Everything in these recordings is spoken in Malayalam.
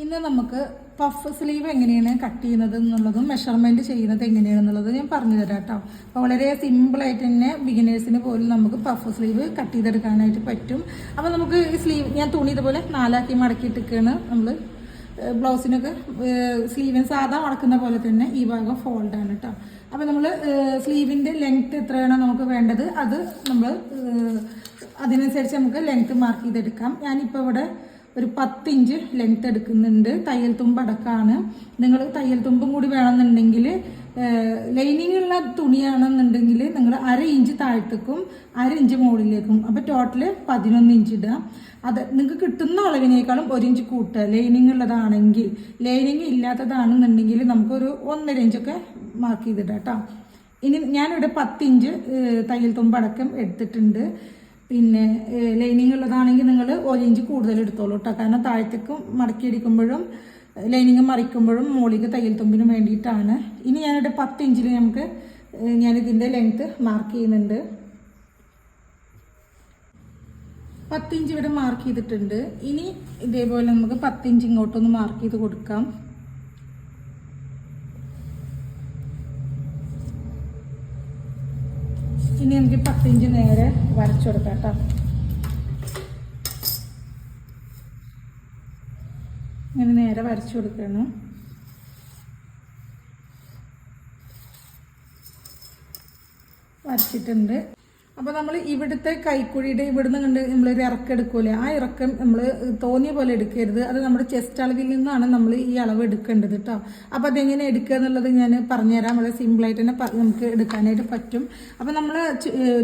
ഇന്ന് നമുക്ക് പഫ് സ്ലീവ് എങ്ങനെയാണ് കട്ട് ചെയ്യുന്നത് എന്നുള്ളതും മെഷർമെന്റ് ചെയ്യുന്നത് എങ്ങനെയാണെന്നുള്ളത് ഞാൻ പറഞ്ഞു തരാം കേട്ടോ. അപ്പോൾ വളരെ സിമ്പിളായിട്ട് തന്നെ ബിഗിനേഴ്സിന് പോലും നമുക്ക് പഫ് സ്ലീവ് കട്ട് ചെയ്തെടുക്കാനായിട്ട് പറ്റും. അപ്പോൾ നമുക്ക് ഈ സ്ലീവ് ഞാൻ തുണി ഇതുപോലെ നാലാക്കി മടക്കിയിട്ടൊക്കെയാണ് നമ്മൾ ബ്ലൗസിനൊക്കെ സ്ലീവിന് സാധാ മടക്കുന്ന പോലെ തന്നെ ഈ ഭാഗം ഫോൾഡ് ആണ് കേട്ടോ. അപ്പോൾ നമ്മൾ സ്ലീവിന്റെ ലെങ്ത് എത്രയാണോ നമുക്ക് വേണ്ടത് അത് നമ്മൾ അതിനനുസരിച്ച് നമുക്ക് ലെങ്ത് മാർക്ക് ചെയ്തെടുക്കാം. ഞാനിപ്പോൾ ഇവിടെ ഒരു പത്ത് ഇഞ്ച് ലെങ്ത് എടുക്കുന്നുണ്ട്. തയ്യൽ തുമ്പ് അടക്കമാണ് നിങ്ങൾ തയ്യൽ തുമ്പും കൂടി വേണമെന്നുണ്ടെങ്കിൽ ലൈനിങ് ഉള്ള തുണിയാണെന്നുണ്ടെങ്കിൽ നിങ്ങൾ അര ഇഞ്ച് താഴത്തേക്കും അര ഇഞ്ച് മുകളിലേക്കും. അപ്പോൾ ടോട്ടൽ പതിനൊന്ന് ഇഞ്ച് ഇടുക. അത് നിങ്ങൾക്ക് കിട്ടുന്ന അളവിനേക്കാളും ഒരു ഇഞ്ച് കൂട്ടുക. ലൈനിങ് ഉള്ളതാണെങ്കിൽ ലൈനിങ് ഇല്ലാത്തതാണെന്നുണ്ടെങ്കിൽ നമുക്കൊരു ഒന്നര ഇഞ്ചൊക്കെ മാർക്ക് ചെയ്തിടാം കേട്ടോ ഇനി ഞാനിവിടെ പത്ത് ഇഞ്ച് തയ്യൽ തുമ്പടക്കം എടുത്തിട്ടുണ്ട്. പിന്നെ ലൈനിങ് ഉള്ളതാണെങ്കിൽ നിങ്ങൾ ഒരു ഇഞ്ച് കൂടുതൽ എടുത്തോളൂ കേട്ടോ കാരണം താഴത്തേക്കും മടക്കി അടിക്കുമ്പോഴും ലൈനിങ് മറിക്കുമ്പോഴും മോളിക്ക് തയ്യൽ തുമ്പിനും വേണ്ടിയിട്ടാണ്. ഇനി ഞാനിവിടെ പത്ത് ഇഞ്ചിൽ നമുക്ക് ഞാനിതിന്റെ ലെങ്ത്ത് മാർക്ക് ചെയ്യുന്നുണ്ട്. പത്തിഞ്ച് ഇവിടെ മാർക്ക് ചെയ്തിട്ടുണ്ട്. ഇനി ഇതേപോലെ നമുക്ക് പത്തിഞ്ച് ഇങ്ങോട്ടൊന്ന് മാർക്ക് ചെയ്ത് കൊടുക്കാം ഇനി നമുക്ക് പത്തിഞ്ച് നേരെ വരച്ചു കൊടുക്കാം കേട്ടോ. ഇങ്ങനെ നേരെ വരച്ചു കൊടുക്കണം വരച്ചിട്ടുണ്ട്. അപ്പോൾ നമ്മൾ ഇവിടുത്തെ കൈക്കുഴിയുടെ ഇവിടുന്ന് കണ്ട് നമ്മളൊരു ഇറക്കം എടുക്കൂലേ? ആ ഇറക്കം നമ്മൾ തോന്നിയ പോലെ എടുക്കരുത്. അത് നമ്മുടെ ചെസ്റ്റ് അളവിൽ നിന്നാണ് നമ്മൾ ഈ അളവ് എടുക്കേണ്ടത് കേട്ടോ അപ്പോൾ അതെങ്ങനെ എടുക്കുക എന്നുള്ളത് ഞാൻ പറഞ്ഞുതരാം. വളരെ സിമ്പിളായിട്ട് തന്നെ നമുക്ക് എടുക്കാനായിട്ട് പറ്റും. അപ്പോൾ നമ്മൾ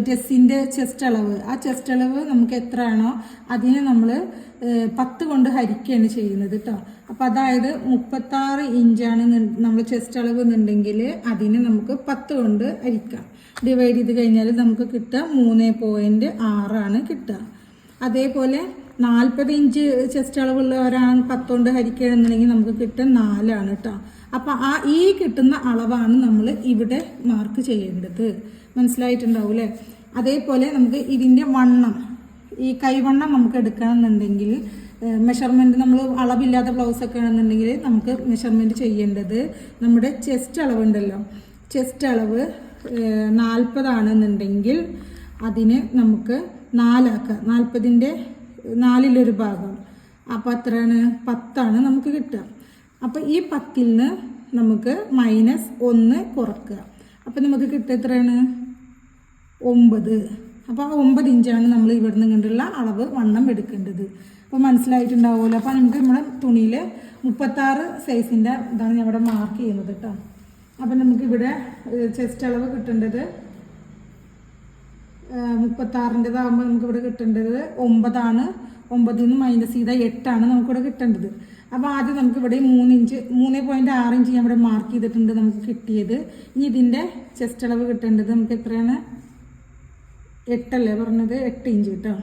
ഡ്രസ്സിന്റെ ചെസ്റ്റ് അളവ്. ആ ചെസ്റ്റ് അളവ് നമുക്ക് എത്രയാണോ അതിനെ നമ്മൾ പത്ത് കൊണ്ട് ഹരിക്കുകയാണ് ചെയ്യുന്നത് കേട്ടോ അപ്പോൾ അതായത് മുപ്പത്താറ് ഇഞ്ചാണ് നമ്മൾ ചെസ്റ്റ് അളവ് എന്നുണ്ടെങ്കിൽ അതിനെ നമുക്ക് പത്ത് കൊണ്ട് ഹരിക്കാം. ഡിവൈഡ് ചെയ്ത് കഴിഞ്ഞാൽ നമുക്ക് കിട്ടുക മൂന്ന് പോയിന്റ് ആറാണ് കിട്ടുക. അതേപോലെ നാൽപ്പത് ഇഞ്ച് ചെസ്റ്റ് അളവുള്ളവരാണ് ഒരാൾ കൊണ്ട് ഹരിക്കുകയാണെന്നുണ്ടെങ്കിൽ നമുക്ക് കിട്ടുക നാലാണ് കേട്ടോ അപ്പോൾ ആ ഈ കിട്ടുന്ന അളവാണ് നമ്മൾ ഇവിടെ മാർക്ക് ചെയ്യേണ്ടത്. മനസ്സിലായിട്ടുണ്ടാവും അല്ലേ അതേപോലെ നമുക്ക് ഇതിന്റെ വണ്ണം ഈ കൈവണ്ണം നമുക്ക് എടുക്കണമെന്നുണ്ടെങ്കിൽ മെഷർമെന്റ് നമ്മൾ അളവില്ലാത്ത ബ്ലൗസ് ഒക്കെ ആണെന്നുണ്ടെങ്കിൽ നമുക്ക് മെഷർമെന്റ് ചെയ്യേണ്ടത് നമ്മുടെ ചെസ്റ്റ് അളവുണ്ടല്ലോ. ചെസ്റ്റ് അളവ് നാൽപ്പതാണെന്നുണ്ടെങ്കിൽ അതിന് നമുക്ക് നാലാക്കുക നാൽപ്പതിന്റെ നാലിലൊരു ഭാഗം. അപ്പോൾ എത്രയാണ്? പത്താണ് നമുക്ക് കിട്ടുക. അപ്പോൾ ഈ പത്തിൽ നിന്ന് നമുക്ക് മൈനസ് ഒന്ന് കുറക്കുക. അപ്പോൾ നമുക്ക് കിട്ടുക എത്രയാണ്? ഒമ്പത്. അപ്പോൾ ആ ഒമ്പത് ഇഞ്ചാണ് നമ്മൾ ഇവിടുന്ന് കണ്ടുള്ള അളവ് വണ്ണം എടുക്കേണ്ടത്. അപ്പോൾ മനസ്സിലായിട്ടുണ്ടാവുമല്ലോ. അപ്പോൾ നമുക്ക് നമ്മുടെ തുണിയിൽ മുപ്പത്താറ് സൈസിന്റെ ഇതാണ് ഞാൻ ഇവിടെ മാർക്ക് ചെയ്യുന്നത് കേട്ടോ. അപ്പോൾ നമുക്കിവിടെ ചെസ്റ്റ് അളവ് കിട്ടേണ്ടത് മുപ്പത്താറിന്റെതാകുമ്പോൾ നമുക്കിവിടെ കിട്ടേണ്ടത് ഒമ്പതാണ്. ഒമ്പതിൽ നിന്ന് മൈനസ് ചെയ്താൽ എട്ടാണ് നമുക്കിവിടെ കിട്ടേണ്ടത്. അപ്പോൾ ആദ്യം നമുക്കിവിടെ മൂന്ന് ഇഞ്ച് മൂന്ന് പോയിന്റ് ആറ് ഇഞ്ച് ഞാൻ ഇവിടെ മാർക്ക് ചെയ്തിട്ടുണ്ട് നമുക്ക് കിട്ടിയത്. ഇനി ഇതിന്റെ ചെസ്റ്റ് അളവ് കിട്ടേണ്ടത് നമുക്ക് എത്രയാണ്? എട്ടല്ലേ പറഞ്ഞത്? എട്ട് ഇഞ്ച് കേട്ടോ.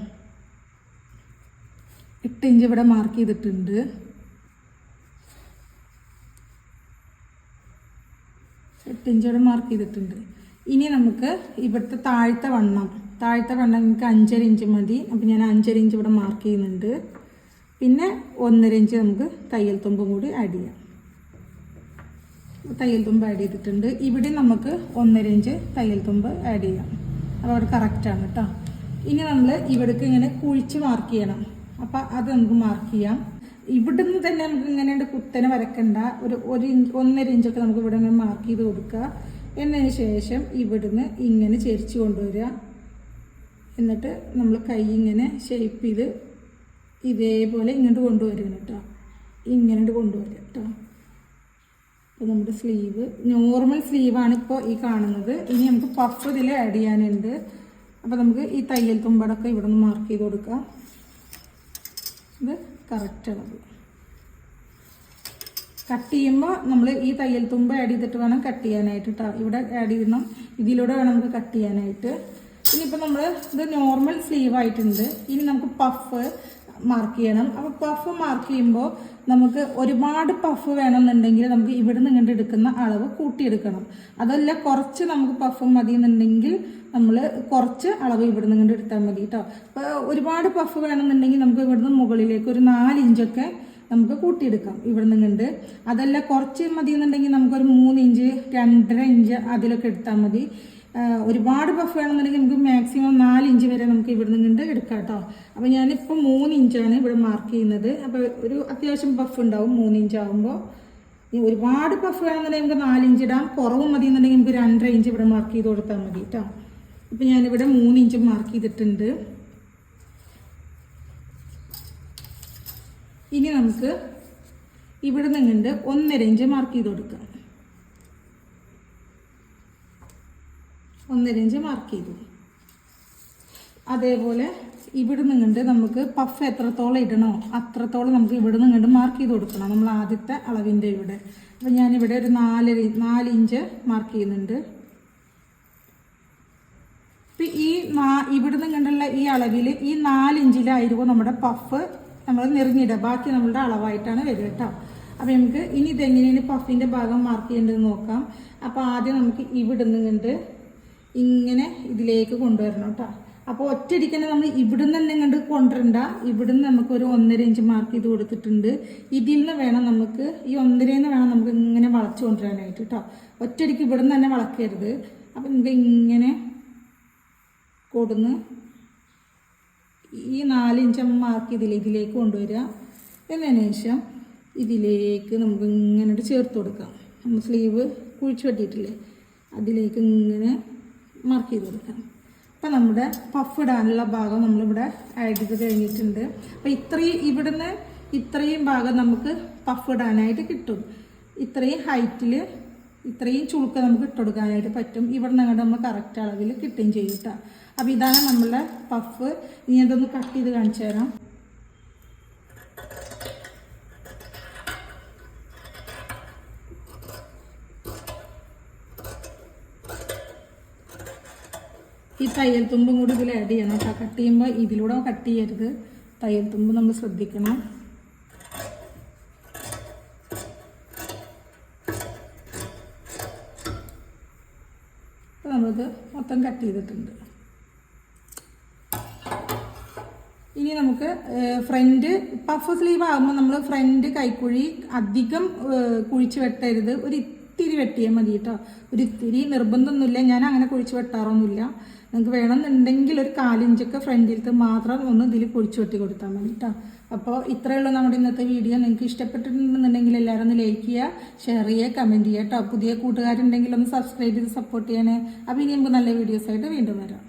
എട്ട് ഇഞ്ച് ഇവിടെ മാർക്ക് ചെയ്തിട്ടുണ്ട്. ഇഞ്ച് മാർക്ക് ചെയ്തിട്ടുണ്ട്. ഇനി നമുക്ക് ഇവിടുത്തെ താഴത്തെ വണ്ണം. താഴത്തെ വണ്ണം നമുക്ക് അഞ്ചര ഇഞ്ച് മതി. അപ്പം ഞാൻ അഞ്ചര ഇഞ്ച് ഇവിടെ മാർക്ക് ചെയ്യുന്നുണ്ട്. പിന്നെ ഒന്നര ഇഞ്ച് നമുക്ക് തയ്യൽ തുമ്പും കൂടി ആഡ് ചെയ്യാം. തയ്യൽ തുമ്പ് ആഡ് ചെയ്തിട്ടുണ്ട്. ഇവിടെ നമുക്ക് ഒന്നര ഇഞ്ച് തയ്യൽ തുമ്പ് ആഡ് ചെയ്യാം. അപ്പോൾ അവിടെ കറക്റ്റാണ് കേട്ടോ ഇനി നമ്മൾ ഇവിടേക്ക് ഇങ്ങനെ കുഴിച്ച് മാർക്ക് ചെയ്യണം. അപ്പോൾ അത് നമുക്ക് മാർക്ക് ചെയ്യാം. ഇവിടുന്ന് തന്നെ നമുക്ക് ഇങ്ങനെ കുത്തനെ വരക്കണ്ട. ഒരു ഒരു ഇഞ്ച് ഒന്നര ഇഞ്ചൊക്കെ നമുക്ക് ഇവിടെ നിന്ന് മാർക്ക് ചെയ്ത് കൊടുക്കുക എന്നതിന് ശേഷം ഇവിടുന്ന് ഇങ്ങനെ ചെരിച്ച് കൊണ്ടുവരിക. എന്നിട്ട് നമ്മൾ കൈ ഇങ്ങനെ ഷേപ്പ് ചെയ്ത് ഇതേപോലെ ഇങ്ങോട്ട് കൊണ്ടുവരികയാണ് കേട്ടോ. ഇങ്ങനെ കൊണ്ടുവരിക കേട്ടോ. അപ്പോൾ നമ്മുടെ സ്ലീവ് നോർമൽ സ്ലീവാണ് ഇപ്പോൾ ഈ കാണുന്നത്. ഇനി നമുക്ക് പഫ് ഇതിൽ ആഡ് ചെയ്യാനുണ്ട്. അപ്പോൾ നമുക്ക് ഈ തയ്യൽ തുമ്പടൊക്കെ ഇവിടെ നിന്ന് മാർക്ക് ചെയ്ത് കൊടുക്കാം. ഇത് കറക്റ്റ് അളവ് കട്ട് ചെയ്യുമ്പോൾ നമ്മൾ ഈ തയ്യൽ തുമ്പ് ആഡ് ചെയ്തിട്ട് വേണം കട്ട് ചെയ്യാനായിട്ട് കേട്ടോ ഇവിടെ ആഡ് ചെയ്യണം. ഇതിലൂടെ വേണം നമുക്ക് കട്ട് ചെയ്യാനായിട്ട്. ഇനിയിപ്പോൾ നമ്മൾ ഇത് നോർമൽ സ്ലീവ് ആയിട്ടുണ്ട്. ഇനി നമുക്ക് പഫ് മാർക്ക് ചെയ്യണം. അപ്പോൾ പഫ് മാർക്ക് ചെയ്യുമ്പോൾ നമുക്ക് ഒരുപാട് പഫ് വേണമെന്നുണ്ടെങ്കിൽ നമുക്ക് ഇവിടെ നിന്ന് ഇങ്ങോട്ട് എടുക്കുന്ന അളവ് കൂട്ടിയെടുക്കണം. അതല്ല കുറച്ച് നമുക്ക് പഫ് മതി എന്നുണ്ടെങ്കിൽ നമ്മൾ കുറച്ച് അളവ് ഇവിടെ നിന്ന് ഇങ്ങോട്ട് എടുത്താൽ മതി കേട്ടോ അപ്പോൾ ഒരുപാട് പഫ് വേണമെന്നുണ്ടെങ്കിൽ നമുക്ക് ഇവിടുന്ന് മുകളിലേക്ക് ഒരു നാല് ഇഞ്ചൊക്കെ നമുക്ക് കൂട്ടിയെടുക്കാം ഇവിടെ നിന്നുണ്ട് അതല്ല കുറച്ച് മതി എന്നുണ്ടെങ്കിൽ നമുക്കൊരു മൂന്ന് ഇഞ്ച് രണ്ടര ഇഞ്ച് അതിലൊക്കെ എടുത്താൽ മതി. ഒരുപാട് പഫ് വേണമെന്നുണ്ടെങ്കിൽ നമുക്ക് മാക്സിമം നാല് ഇഞ്ച് വരെ നമുക്ക് ഇവിടെ നിന്നുണ്ട് എടുക്കാം കേട്ടോ അപ്പോൾ ഞാനിപ്പോൾ മൂന്ന് ഇഞ്ചാണ് ഇവിടെ മാർക്ക് ചെയ്യുന്നത്. അപ്പോൾ ഒരു അത്യാവശ്യം പഫ് ഉണ്ടാവും മൂന്ന് ഇഞ്ച് ആകുമ്പോൾ ഈ ഒരുപാട് പഫ് വേണമെന്നുണ്ടെങ്കിൽ നമുക്ക് നാലിഞ്ച് ഇടാം. കുറവ് മതി എന്നുണ്ടെങ്കിൽ നമുക്ക് രണ്ടര ഇഞ്ച് ഇവിടെ മാർക്ക് ചെയ്ത് കൊടുത്താൽ മതി കേട്ടോ ഇപ്പം ഞാനിവിടെ മൂന്ന് ഇഞ്ച് മാർക്ക് ചെയ്തിട്ടുണ്ട്. ഇനി നമുക്ക് ഇവിടെ നിന്നുണ്ട് ഒന്നര ഇഞ്ച് മാർക്ക് ചെയ്ത് കൊടുക്കാം. ഒന്നര ഇഞ്ച് മാർക്ക് ചെയ്തു. അതേപോലെ ഇവിടെ നിന്നുണ്ട് നമുക്ക് പഫ് എത്രത്തോളം ഇടണോ അത്രത്തോളം നമുക്ക് ഇവിടെ നിന്നുകൊണ്ട് മാർക്ക് ചെയ്ത് കൊടുക്കണം. നമ്മൾ ആദ്യത്തെ അളവിന്റെ ഇവിടെ. അപ്പം ഞാനിവിടെ ഒരു നാല് നാല് ഇഞ്ച് മാർക്ക് ചെയ്യുന്നുണ്ട്. ഇപ്പം ഈ നാ ഇവിടെ നിന്നുകൊണ്ടുള്ള ഈ അളവിൽ ഈ നാലിഞ്ചിലായിരിക്കും നമ്മുടെ പഫ് നമ്മൾ നിറഞ്ഞിടുക. ബാക്കി നമ്മളുടെ അളവായിട്ടാണ് വരിക കേട്ടോ അപ്പം നമുക്ക് ഇനി ഇതെങ്ങനെയാണ് പഫിന്റെ ഭാഗം മാർക്ക് ചെയ്യേണ്ടത് നോക്കാം. അപ്പോൾ ആദ്യം നമുക്ക് ഇവിടെ നിന്നുകൊണ്ട് ഇങ്ങനെ ഇതിലേക്ക് കൊണ്ടുവരണം കേട്ടോ അപ്പോൾ ഒറ്റയടിക്കന്നെ നമ്മൾ ഇവിടുന്ന് തന്നെ കണ്ട് കൊണ്ടുവരണ്ട. ഇവിടുന്ന് നമുക്ക് ഒരു ഒന്നര ഇഞ്ച് മാർക്ക് ചെയ്ത് കൊടുത്തിട്ടുണ്ട്. ഇതിൽ നിന്ന് വേണം നമുക്ക് ഈ ഒന്നരയിൽ വേണം നമുക്ക് ഇങ്ങനെ വളച്ചു കൊണ്ടുവരാനായിട്ട് കേട്ടോ ഒറ്റയടിക്ക് ഇവിടുന്ന് തന്നെ വളക്കരുത്. അപ്പം നമുക്ക് ഇങ്ങനെ കൊടുന്ന്. ഈ നാലിഞ്ച് മാർക്ക് ഇതിലേക്ക് ഇതിലേക്ക് കൊണ്ടുവരിക. എന്നതിന് ശേഷം ഇതിലേക്ക് നമുക്ക് ഇങ്ങനെ ചേർത്ത് കൊടുക്കാം. നമ്മൾ സ്ലീവ് കുഴിച്ച് വെട്ടിയിട്ടില്ലേ? അതിലേക്ക് ഇങ്ങനെ മാർക്ക് ചെയ്ത് കൊടുക്കാം. അപ്പം നമ്മുടെ പഫ് ഇടാനുള്ള ഭാഗം നമ്മളിവിടെ ആഡ് ചെയ്ത് കഴിഞ്ഞിട്ടുണ്ട്. അപ്പം ഇത്രയും ഇവിടുന്ന് ഇത്രയും ഭാഗം നമുക്ക് പഫ് ഇടാനായിട്ട് കിട്ടും. ഇത്രയും ഹൈറ്റിൽ ഇത്രയും ചുളുക്ക നമുക്ക് ഇട്ടുകൊടുക്കാനായിട്ട് പറ്റും. ഇവിടെ നിന്ന് നമ്മൾ കറക്റ്റ് അളവിൽ കിട്ടുകയും ചെയ്യും കേട്ടോ അപ്പോൾ ഇതാണ് നമ്മളുടെ പഫ് ഇനി അതൊന്ന് കട്ട് ചെയ്ത് കാണിച്ചു തരാം. ഈ തയ്യൽ തുമ്പും കൂടി ഇതിൽ ആഡ് ചെയ്യണം കേട്ടോ കട്ട് ചെയ്യുമ്പോൾ ഇതിലൂടെ കട്ട് ചെയ്യരുത്. തയ്യൽ തുമ്പ് നമ്മൾ ശ്രദ്ധിക്കണം. നമ്മളിത് മൊത്തം കട്ട് ചെയ്തിട്ടുണ്ട്. ഇനി നമുക്ക് ഫ്രണ്ട് പഫ് സ്ലീവ് ആകുമ്പോൾ നമ്മൾ ഫ്രണ്ട് കൈക്കുഴി അധികം കുഴിച്ച് വെട്ടരുത്. ഒരു ഇത്തിരി വെട്ടിയാൽ മതി കേട്ടോ. ഒരു ഇത്തിരി നിർബന്ധമൊന്നുമില്ല. ഞാൻ അങ്ങനെ കുഴിച്ച് വെട്ടാറൊന്നുമില്ല. നിങ്ങൾക്ക് വേണമെന്നുണ്ടെങ്കിൽ ഒരു കാലിഞ്ചൊക്കെ ഫ്രണ്ടിലത്തെ മാത്രം ഒന്ന് ഇതിൽ കുഴിച്ച് വെട്ടി കൊടുത്താൽ മതി കേട്ടോ. അപ്പോൾ ഉള്ളൂ നമ്മുടെ ഇന്നത്തെ വീഡിയോ. നിങ്ങൾക്ക് ഇഷ്ടപ്പെട്ടിട്ടുണ്ടെന്നുണ്ടെങ്കിൽ എല്ലാവരും ഒന്ന് ലൈക്ക് ചെയ്യുക ഷെയർ ചെയ്യുക കമന്റ് ചെയ്യുക കേട്ടോ. പുതിയ കൂട്ടുകാരുണ്ടെങ്കിൽ ഒന്ന് സബ്സ്ക്രൈബ് ചെയ്ത് സപ്പോർട്ട് ചെയ്യണേ. അപ്പോൾ ഇനി നമുക്ക് നല്ല വീഡിയോസായിട്ട് വീണ്ടും വരാം.